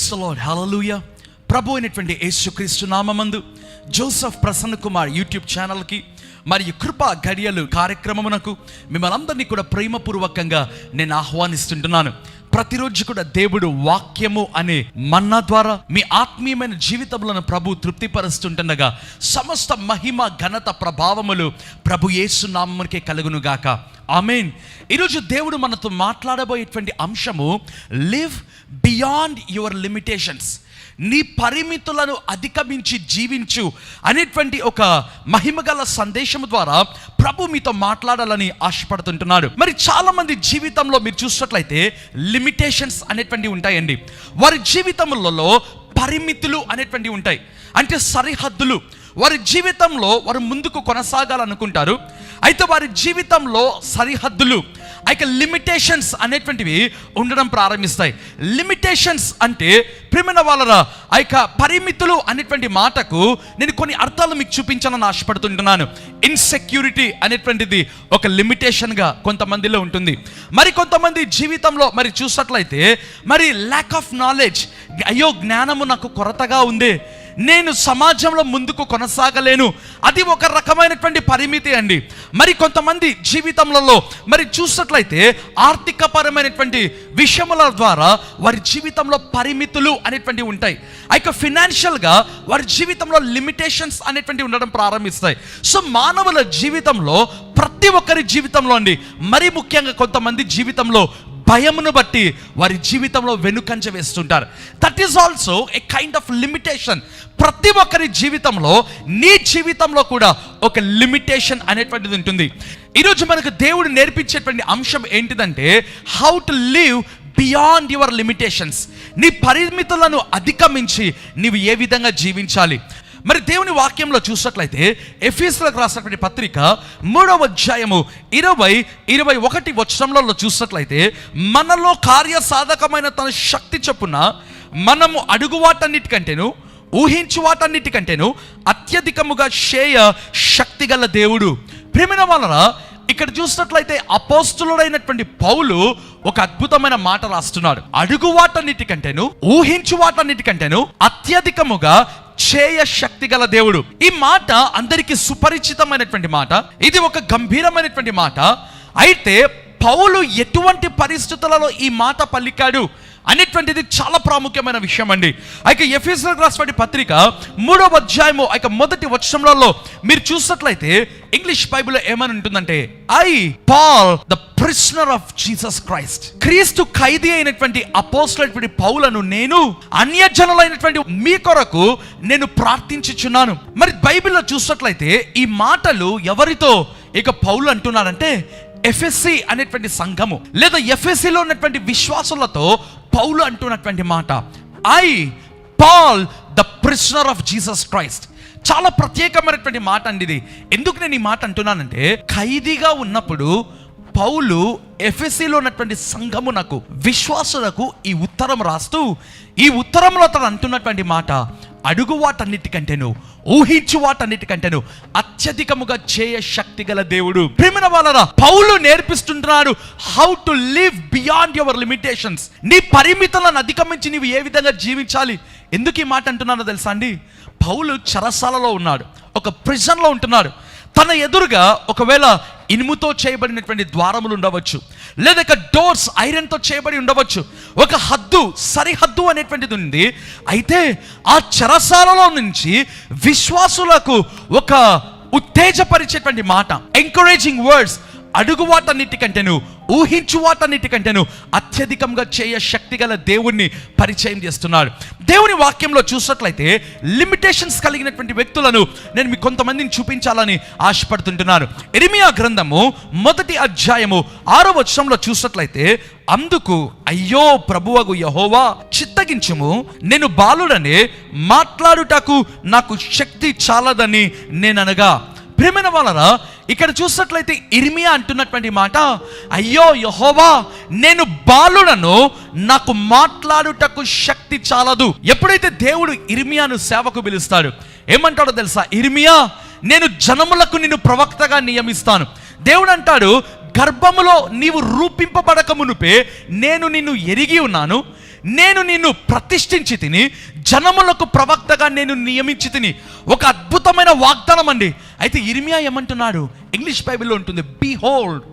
Price lord హలలుయ ప్రభు అయినటువంటి యేసుక్రీస్తు నామందు జోసఫ్ ప్రసన్న కుమార్ యూట్యూబ్ ఛానల్కి మరియు కృపా గడియలు కార్యక్రమమునకు మిమ్మల్ని అందరినీ కూడా ప్రేమపూర్వకంగా నేను ఆహ్వానిస్తుంటున్నాను. ప్రతిరోజు కూడా దేవుడు వాక్యము అనే మన్నా ద్వారా మీ ఆత్మీయమైన జీవితంలో ప్రభు తృప్తిపరుస్తుంటుండగా సమస్త మహిమ ఘనత ప్రభావములు ప్రభు యేసు నామమునికే కలుగును గాక ఆమెన్. ఈరోజు దేవుడు మనతో మాట్లాడబోయేటువంటి అంశము లివ్ బియాండ్ యువర్ లిమిటేషన్స్. నీ పరిమితులను అధిగమించి జీవించు అనేటువంటి ఒక మహిమగల సందేశం ద్వారా ప్రభు మీతో మాట్లాడాలని ఆశపడుతుంటున్నాడు. మరి చాలామంది జీవితంలో మీరు చూసినట్లయితే లిమిటేషన్స్ అనేటువంటివి ఉంటాయండి. వారి జీవితంలో పరిమితులు అనేటువంటివి ఉంటాయి. అంటే సరిహద్దులు వారి జీవితంలో వారు ముందుకు కొనసాగాలనుకుంటారు. అయితే వారి జీవితంలో సరిహద్దులు అయితే లిమిటేషన్స్ అనేటువంటివి ఉండడం ప్రారంభిస్తాయి. లిమిటేషన్స్ అంటే ప్రిమిన వాళ్ళ ఆ యొక్క పరిమితులు అనేటువంటి మాటకు నేను కొన్ని అర్థాలు మీకు చూపించాలని ఆశపడుతుంటున్నాను. ఇన్సెక్యూరిటీ అనేటువంటిది ఒక లిమిటేషన్గా కొంతమందిలో ఉంటుంది. మరి కొంతమంది జీవితంలో మరి చూసినట్లయితే మరి ల్యాక్ ఆఫ్ నాలెడ్జ్ అయ్యో జ్ఞానము నాకు కొరతగా ఉంది నేను సమాజంలో ముందుకు కొనసాగలేను. అది ఒక రకమైనటువంటి పరిమితి అండి. మరి కొంతమంది జీవితంలో మరి చూసినట్లయితే ఆర్థిక పరమైనటువంటి విషయముల ద్వారా వారి జీవితంలో పరిమితులు అనేటువంటివి ఉంటాయి. అయితే ఫినాన్షియల్గా వారి జీవితంలో లిమిటేషన్స్ అనేటువంటివి ఉండడం ప్రారంభిస్తాయి. సో మానవుల జీవితంలో ప్రతి ఒక్కరి జీవితంలో అండి మరి ముఖ్యంగా కొంతమంది జీవితంలో భయమును బట్టి వారి జీవితంలో వెనుకంజ వేస్తుంటారు. That is also a kind of limitation ప్రతి ఒక్కరి జీవితంలో నీ జీవితంలో కూడా ఒక లిమిటేషన్ అనేటువంటిది ఉంటుంది. ఈరోజు మనకు దేవుడు నేర్పించేటువంటి అంశం ఏంటిదంటే how to live beyond your limitations నీ పరిమితులను అధిగమించి నీవు ఏ విధంగా జీవించాలి? మరి దేవుని వాక్యంలో చూసినట్లయితే ఎఫీసులకు రాసినటువంటి పత్రిక మూడవ అధ్యాయము ఇరవై ఇరవై ఒకటి వచనంలో చూసినట్లయితే మనలో కార్యసాధకమైన తన శక్తి చొప్పున మనము అడుగు వాటన్నిటికంటేను ఊహించు వాటన్నిటికంటేను అత్యధికముగా చేయ శక్తిగల దేవుడు. ప్రేమిన వలన ఇక్కడ చూసినట్లయితే అపోస్తులుడైనటువంటి పౌలు ఒక అద్భుతమైన మాట రాస్తున్నాడు. అడుగు వాటన్నిటికంటేను ఊహించు వాటన్నిటికంటేను అత్యధికముగా చేయ శక్తి గల దేవుడు. ఈ మాట అందరికీ సుపరిచితమైనటువంటి మాట. ఇది ఒక గంభీరమైనటువంటి మాట. అయితే పౌలు ఎటువంటి పరిస్థితులలో ఈ మాట పలికాడు? అనేటువంటిది చాలా ప్రాముఖ్యమైన విషయం అండి అయితే ఎఫీసర్ రాసినటువంటి పత్రిక మూడవ అధ్యాయము ఆ యొక్క మొదటి వచనంలో మీరు చూసినట్లయితే ఇంగ్లీష్ బైబిల్లో ఏమని ఉంటుందంటే I Paul the prisoner of Jesus Christ. క్రీస్తు ఖైదీ అయినటువంటి అపోస్లైనటువంటి పౌలను నేను అన్యజనులైనటువంటి మీ కొరకు నేను ప్రార్థించుచున్నాను. మరి బైబిల్లో చూసినట్లయితే ఈ మాటలు ఎవరితో? ఇక పౌలు అంటున్నాడంటే ఎఫ్ఎస్సి అనేటువంటి సంఘము లేదా ఎఫ్ఎస్సిలో ఉన్నటువంటి విశ్వాసులతో పౌలు అంటున్నటువంటి మాట I Paul the prisoner of Jesus Christ. చాలా ప్రత్యేకమైనటువంటి మాట అండి ఇది. ఎందుకు నేను ఈ మాట అంటున్నానంటే ఖైదీగా ఉన్నప్పుడు పౌలు ఎఫ్ఎస్సిలో ఉన్నటువంటి సంఘమునకు విశ్వాసులకు ఈ ఉత్తరం రాస్తూ ఈ ఉత్తరంలో అతను అంటున్నటువంటి మాట అడుగు వాటన్నిటికంటేను ఊహించు వాటన్నిటికంటేను అత్యధికముగా చేయ శక్తి గల దేవుడు. ప్రేమన వాళ్ళ పౌలు నేర్పిస్తుంటున్నాడు how to live beyond your limitations నీ పరిమితులను అధిగమించి నీవు ఏ విధంగా జీవించాలి? ఎందుకు ఈ మాట అంటున్నానో తెలుసా అండి? పౌలు చరసాలలో ఉన్నాడు. ఒక ప్రిజన్లో ఉంటున్నాడు. తన ఎదురుగా ఒకవేళ ఇనుముతో చేయబడినటువంటి ద్వారములు ఉండవచ్చు లేదా డోర్స్ ఐరన్తో చేయబడి ఉండవచ్చు ఒక హద్దు సరిహద్దు అనేటువంటిది ఉంది. అయితే ఆ చెరసాలలో నుంచి విశ్వాసులకు ఒక ఉత్తేజపరిచేటువంటి మాట ఎంకరేజింగ్ వర్డ్స్ అడుగు వాటన్నిటికంటేను ఊహించు వాటన్నిటికంటేను అత్యధికంగా చేయ శక్తి గల దేవుణ్ణి పరిచయం చేస్తున్నాడు. దేవుని వాక్యంలో చూసినట్లయితే లిమిటేషన్స్ కలిగినటువంటి వ్యక్తులను నేను మీకు కొంతమందిని చూపించాలని ఆశపడుతుంటున్నాను. ఎరిమియా గ్రంథము మొదటి అధ్యాయము ఆరో వచనంలో చూసినట్లయితే అందుకు అయ్యో ప్రభువగు యహోవా చిత్తగించుము. నేను బాలుడనే మాట్లాడుటకు నాకు శక్తి చాలదని నేను అనగా ప్రేమైన వాళ్ళరా ఇక్కడ చూసినట్లయితే ఇర్మియా అంటున్నటువంటి మాట అయ్యో యహోవా నేను బాలుడను నాకు మాట్లాడుటకు శక్తి చాలదు. ఎప్పుడైతే దేవుడు ఇర్మియాను సేవకు పిలుస్తాడు ఏమంటాడో తెలుసా? ఇర్మియా నేను జనములకు నిన్ను ప్రవక్తగా నియమిస్తాను. దేవుడు అంటాడు గర్భములో నీవు రూపింపబడక మునుపే నేను నిన్ను ఎరిగి ఉన్నాను నేను నిన్ను ప్రతిష్ఠించి తిని జనములకు ప్రవక్తగా నేను నియమించి తిని. ఒక అద్భుతమైన వాగ్దానం అండి అయితే ఇర్మియా ఏమంటున్నాడు? ఇంగ్లీష్ బైబిల్లో ఉంటుంది బీ హోల్డ్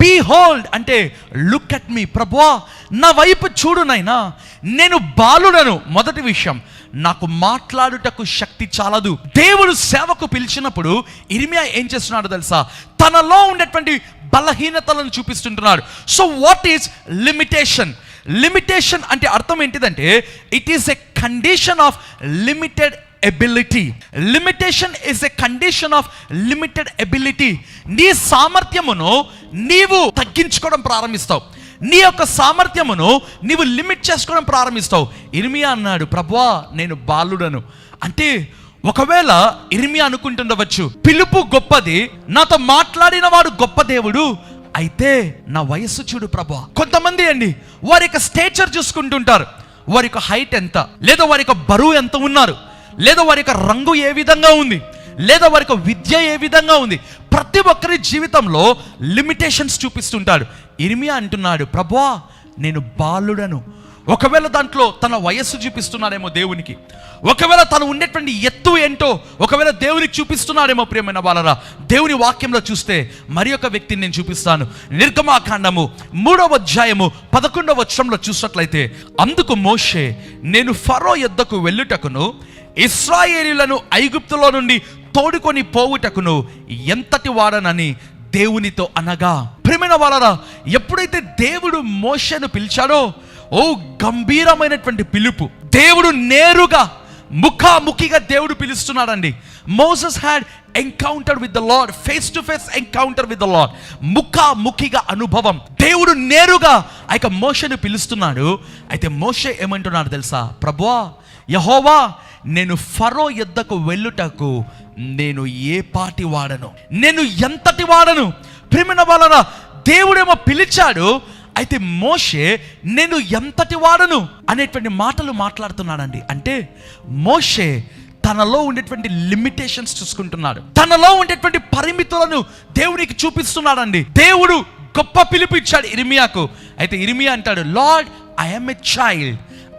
బీ హోల్డ్ అంటే లుక్ అట్ మీ ప్రభువా నా వైపు చూడు నైనా నేను బాలుడను. మొదటి విషయం నాకు మాట్లాడుటకు శక్తి చాలదు. దేవుడు సేవకు పిలిచినప్పుడు ఇర్మియా ఏం చేస్తున్నాడు తెలుసా? తనలో ఉండేటువంటి బలహీనతలను చూపిస్తుంటున్నాడు. So what is limitation limitation అంటే అర్థం ఏంటిదంటే it is a condition of limited ability limitation is a condition of limited ability నీ సామర్థ్యమును నీవు తగ్గించుకోవడం ప్రారంభిస్తావు. నీ యొక్క సామర్థ్యమును నీవు లిమిట్ చేసుకోవడం ప్రారంభిస్తావు. ఇర్మియా అన్నాడు ప్రభా నేను బాలుడను. అంటే ఒకవేళ ఇర్మియా అనుకుంటుండవచ్చు పిలుపు గొప్పది నాతో మాట్లాడిన వాడు గొప్ప దేవుడు అయితే నా వయస్సు చూడు ప్రభా కొంతమంది అండి వారి యొక్క స్టేచర్ చూసుకుంటుంటారు. వారి యొక్క హైట్ ఎంత లేదా వారి యొక్క బరువు ఎంత ఉన్నారు. లేదా వారి యొక్క రంగు ఏ విధంగా ఉంది? లేదా వారి యొక్క విద్య ఏ విధంగా ఉంది? ప్రతి ఒక్కరి జీవితంలో లిమిటేషన్స్ చూపిస్తుంటాడు. ఇర్మియా అంటున్నాడు ప్రభా నేను బాలుడను. ఒకవేళ దాంట్లో తన వయస్సు చూపిస్తున్నాడేమో దేవునికి. ఒకవేళ తను ఉండేటువంటి ఎత్తు ఏంటో ఒకవేళ దేవునికి చూపిస్తున్నాడేమో ప్రియమైన బాలరా దేవుని వాక్యంలో చూస్తే మరి ఒక వ్యక్తిని నేను చూపిస్తాను. నిర్గమాకాండము మూడవ అధ్యాయము పదకొండవ వచనంలో చూసినట్లయితే అందుకు మోషే నేను ఫరో యుద్ధకు వెళ్ళుటకును ఇస్రాయేలీలను ఐగుప్తులో నుండి తోడుకొని పోవుటకును ఎంతటి వాడనని దేవునితో అనగా ప్రేమైన వాళ్ళరా ఎప్పుడైతే దేవుడు మోషను పిలిచాడో ఓ గంభీరమైనటువంటి పిలుపు. దేవుడు నేరుగా ముఖాముఖిగా దేవుడు పిలుస్తున్నాడండి. Moses had encounter with the Lord face to face encounter with the Lord ముఖాముఖిగా అనుభవం. దేవుడు నేరుగా ఆ యొక్క మోషను పిలుస్తున్నాడు. అయితే మోష ఏమంటున్నాడు తెలుసా? ప్రభువా యహోవా నేను ఫరో యుద్ధకు వెళ్ళుటకు నేను ఏ పాటి వాడను? నేను ఎంతటి వాడను? ప్రేమిన వలన దేవుడేమో పిలిచాడు అయితే మోషే నేను ఎంతటి వాడను? అనేటువంటి మాటలు మాట్లాడుతున్నాడండి. అంటే మోషే తనలో ఉండేటువంటి లిమిటేషన్స్ చూసుకుంటున్నాడు. తనలో ఉండేటువంటి పరిమితులను దేవునికి చూపిస్తున్నాడండి. దేవుడు గొప్ప పిలుపు ఇచ్చాడు ఇరిమియాకు. అయితే ఇరిమియా అంటాడు Lord I'm a child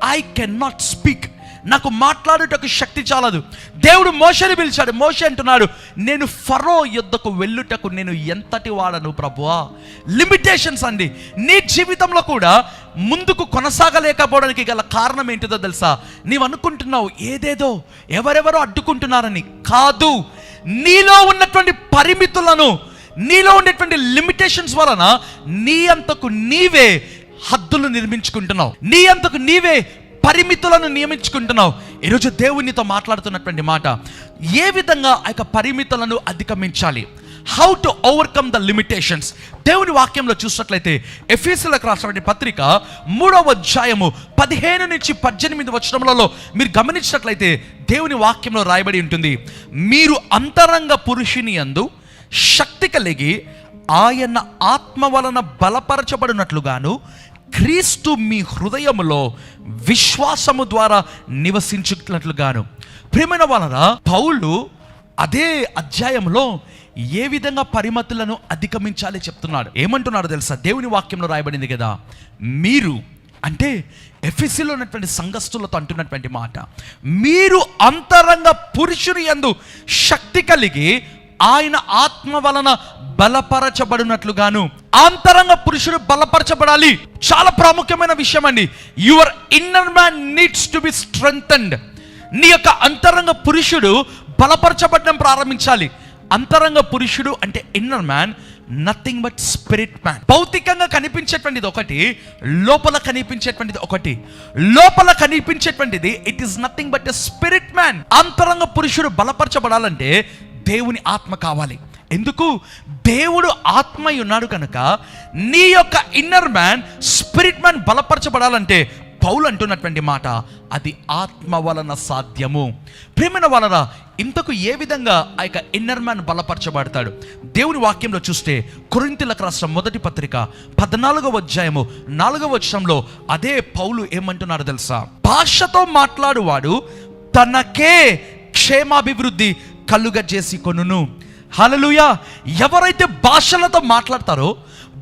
I can not speak నాకు మాట్లాడుటకు శక్తి చాలదు. దేవుడు మోషని పిలిచాడు. మోష అంటున్నాడు నేను ఫరో యుద్ధకు వెళ్ళుటకు నేను ఎంతటి వాడను ప్రభువా? లిమిటేషన్స్ అండి. నీ జీవితంలో కూడా ముందుకు కొనసాగలేకపోవడానికి గల కారణం ఏంటిదో తెలుసా? నీవు అనుకుంటున్నావు ఏదేదో ఎవరెవరో అడ్డుకుంటున్నారని. కాదు. నీలో ఉన్నటువంటి పరిమితులను నీలో ఉండేటువంటి లిమిటేషన్స్ వలన నీ అంతకు నీవే హద్దులు నిర్మించుకుంటున్నావు. నీ అంతకు నీవే పరిమితులను నియమించుకుంటున్నావు. ఈరోజు దేవునితో మాట్లాడుతున్నటువంటి మాట ఏ విధంగా ఆ యొక్క పరిమితులను అధిగమించాలి? How to overcome the limitations దేవుని వాక్యంలో చూసినట్లయితే ఎఫీసులకు రాసినటువంటి పత్రిక మూడవ అధ్యాయము పదిహేను నుంచి పద్దెనిమిది వచనములలో మీరు గమనించినట్లయితే దేవుని వాక్యంలో రాయబడి ఉంటుంది. మీరు అంతరంగ పురుషుని యందు శక్తి కలిగి ఆయన ఆత్మ వలన బలపరచబడినట్లుగాను క్రీస్తు మీ హృదయములో విశ్వాసము ద్వారా నివసించుకున్నట్లుగాను. ప్రేమైన వలన పౌలు అదే అధ్యాయంలో ఏ విధంగా పరిమతులను అధిగమించాలి చెప్తున్నాడు. ఏమంటున్నాడు తెలుసా? దేవుని వాక్యంలో రాయబడింది కదా. మీరు అంటే ఎఫ్ఎస్సిలో ఉన్నటువంటి సంఘస్థులతో అంటున్నటువంటి మాట. మీరు అంతరంగ పురుషుని యందు శక్తి కలిగి ఆయన ఆత్మ వలన బలపరచబడినట్లుగాను అంతరంగ పురుషుడు బలపరచబడాలి. చాలా ప్రాముఖ్యమైన విషయం అండి your inner man needs to be strength నీ యొక్క అంతరంగ పురుషుడు బలపరచబడడం ప్రారంభించాలి. అంతరంగ పురుషుడు అంటే inner man nothing but spirit man భౌతికంగా కనిపించేటువంటిది ఒకటి లోపల కనిపించేటువంటిది ఒకటి. లోపల కనిపించేటువంటిది it is nothing but a spirit man అంతరంగ పురుషుడు బలపరచబడాలంటే దేవుని ఆత్మ కావాలి. ఎందుకు? దేవుడు ఆత్మయి ఉన్నాడు కనుక నీ యొక్క ఇన్నర్ మ్యాన్ స్పిరిట్ మ్యాన్ బలపరచబడాలంటే పౌలు అంటున్నటువంటి మాట అది ఆత్మ వలన సాధ్యము. ప్రేమన వలన ఇంతకు ఏ విధంగా ఆ యొక్క ఇన్నర్ మ్యాన్ బలపరచబడతాడు? దేవుని వాక్యంలో చూస్తే కొరింతలకు రాష్ట్రం మొదటి పత్రిక పద్నాలుగవ అధ్యాయము నాలుగవ వచనంలో అదే పౌలు ఏమంటున్నాడు తెలుసా? భాషతో మాట్లాడువాడు తనకే క్షేమాభివృద్ధి కలుగజేసి కొనును. హలలుయా ఎవరైతే భాషలతో మాట్లాడతారో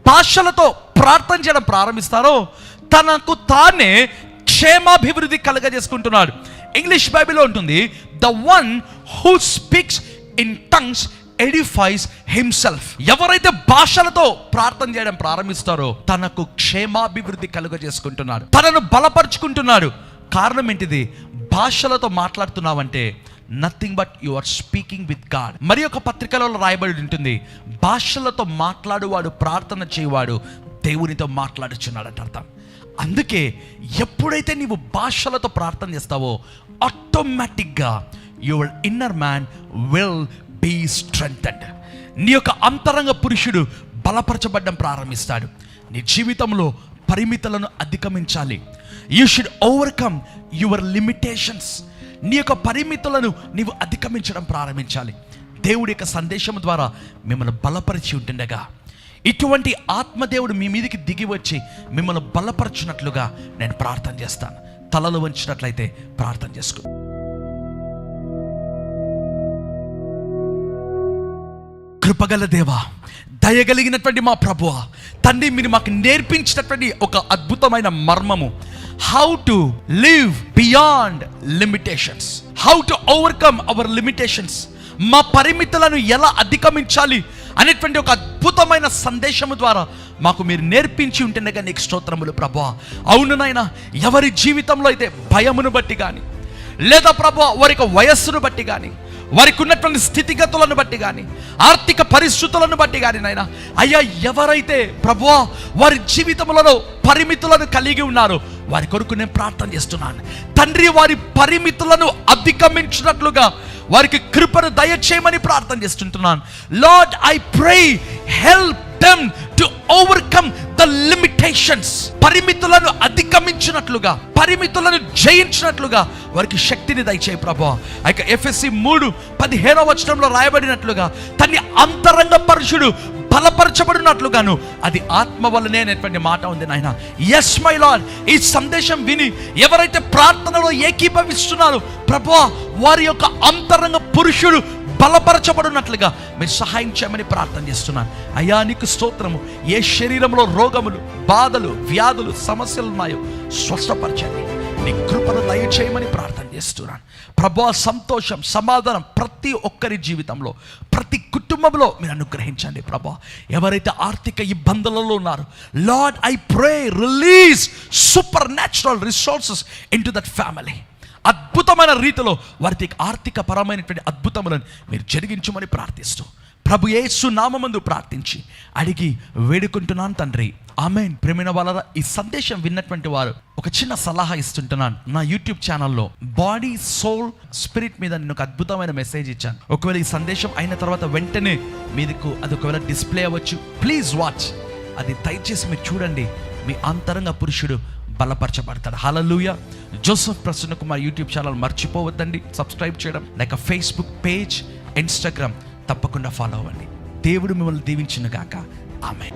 భాషలతో ప్రార్థన చేయడం ప్రారంభిస్తారో తనకు తానే క్షేమాభివృద్ధి కలగజేసుకుంటున్నాడు. ఇంగ్లీష్ బైబిల్లో ఉంటుంది the one who speaks in tongues edifies himself. ఎవరైతే భాషలతో ప్రార్థన చేయడం ప్రారంభిస్తారో తనకు క్షేమాభివృద్ధి కలుగజేసుకుంటున్నాడు. తనను బలపరుచుకుంటున్నాడు. కారణం ఏంటిది? భాషలతో మాట్లాడుతున్నావంటే nothing but you are speaking with God మరి ఒక పత్రికలో రాయబడి ఉంటుంది భాషలతో మాట్లాడువాడు ప్రార్థన చేయవాడు దేవునితో మాట్లాడుచున్నాడట అర్థం. అందుకే ఎప్పుడైతే నీవు భాషలతో ప్రార్థన చేస్తావో ఆటోమేటిక్గా your inner man will be strength నీ యొక్క అంతరంగ పురుషుడు బలపరచబడ్డం ప్రారంభిస్తాడు. నీ జీవితంలో పరిమితులను అధిగమించాలి. You should overcome your limitations నీ యొక్క పరిమితులను నీవు అధిగమించడం ప్రారంభించాలి. దేవుడి యొక్క సందేశం ద్వారా మిమ్మల్ని బలపరిచి ఉంటుండగా ఇటువంటి ఆత్మదేవుడు మీ మీదకి దిగి వచ్చి మిమ్మల్ని బలపరచునట్లుగా నేను ప్రార్థన చేస్తాను. తలలు వంచినట్లయితే ప్రార్థన చేసుకో. కృపగల దేవా దయగలిగినటువంటి మా ప్రభువ తండ్రి మీరు మాకు నేర్పించినటువంటి ఒక అద్భుతమైన మర్మము. How to live beyond limitations how to overcome our limitations మా పరిమితులను ఎలా అధిగమించాలి అనేటువంటి ఒక అద్భుతమైన సందేశము ద్వారా మాకు మీరు నేర్పించి ఉంటేనే నీకు స్తోత్రములు ప్రభా. అవును నాయన ఎవరి జీవితంలో అయితే భయమును బట్టి కానీ లేదా ప్రభా వారి యొక్క వయస్సును బట్టి కానీ వారికి ఉన్నటువంటి స్థితిగతులను బట్టి కానీ ఆర్థిక పరిస్థితులను బట్టి కానీ నాయన అయ్యా ఎవరైతే ప్రభు వారి జీవితంలో పరిమితులను కలిగి ఉన్నారో వారి కొరకు నేను ప్రార్థన చేస్తున్నాను. తండ్రి వారి పరిమితులను అధిగమించినట్లుగా వారికి కృపను దయచేయమని ప్రార్థన చేస్తుంటున్నాను. Lord I pray help them to overcome the limitations పరిమితులను అధిగమించినట్లుగా పరిమితులను జయించినట్లుగా వారికి శక్తిని దయచేయి ప్రభా. ఇక ఎఫ్ఎస్సి మూడు పదిహేనవ వచనంలో రాయబడినట్లుగా తన్ని అంతరంగ పరుషుడు బలపరచబడినట్లుగాను. అది ఆత్మ వల్లనే అనేటువంటి మాట ఉంది నాయన. ఎస్ మై లాడ్ ఈ సందేశం విని ఎవరైతే ప్రార్థనలో ఏకీభవిస్తున్నారో ప్రభా వారి యొక్క అంతరంగ పురుషుడు బలపరచబడినట్లుగా మీరు సహాయం చేయమని ప్రార్థన చేస్తున్నాను. అయ్యా నీకు స్తోత్రము. ఏ శరీరంలో రోగములు బాధలు వ్యాధులు సమస్యలు ఉన్నాయో స్వస్థపరచండి. నీ కృపను దయచేయమని ప్రార్థన చేస్తున్నాను. ప్రభా సంతోషం సమాధానం ప్రతి ఒక్కరి జీవితంలో. ప్రతి కుటుంబంలో మీరు అనుగ్రహించండి ప్రభా. ఎవరైతే ఆర్థిక ఇబ్బందులలో ఉన్నారు Lord I pray release supernatural resources into that family అద్భుతమైన రీతిలో వారికి ఆర్థిక పరమైనటువంటి అద్భుతములను మీరు జరిగించమని ప్రార్థిస్తూ ప్రభు యేసు నామందు ప్రార్థించి అడిగి వేడుకుంటున్నాను తండ్రి. ఆమెన్. ప్రేమైన వాళ్ళ ఈ సందేశం విన్నటువంటి వారు ఒక చిన్న సలహా ఇస్తుంటున్నాను. నా యూట్యూబ్ ఛానల్లో బాడీ సోల్ స్పిరిట్ మీద నేను ఒక అద్భుతమైన మెసేజ్ ఇచ్చాను. ఒకవేళ ఈ సందేశం అయిన తర్వాత వెంటనే మీకు అది ఒకవేళ డిస్ప్లే అవ్వచ్చు ప్లీజ్ వాచ్. అది దయచేసి మీరు చూడండి. మీ అంతరంగ పురుషుడు బలపరచబడతాడు. Hallelujah Joseph Prasanna Kumar YouTube channel మర్చిపోవద్దండి. సబ్స్క్రైబ్ చేయడం. Like Facebook page Instagram. తప్పకుండా ఫాలో అవ్వండి. దేవుడు మిమ్మల్ని దీవించిన గాక. ఆమె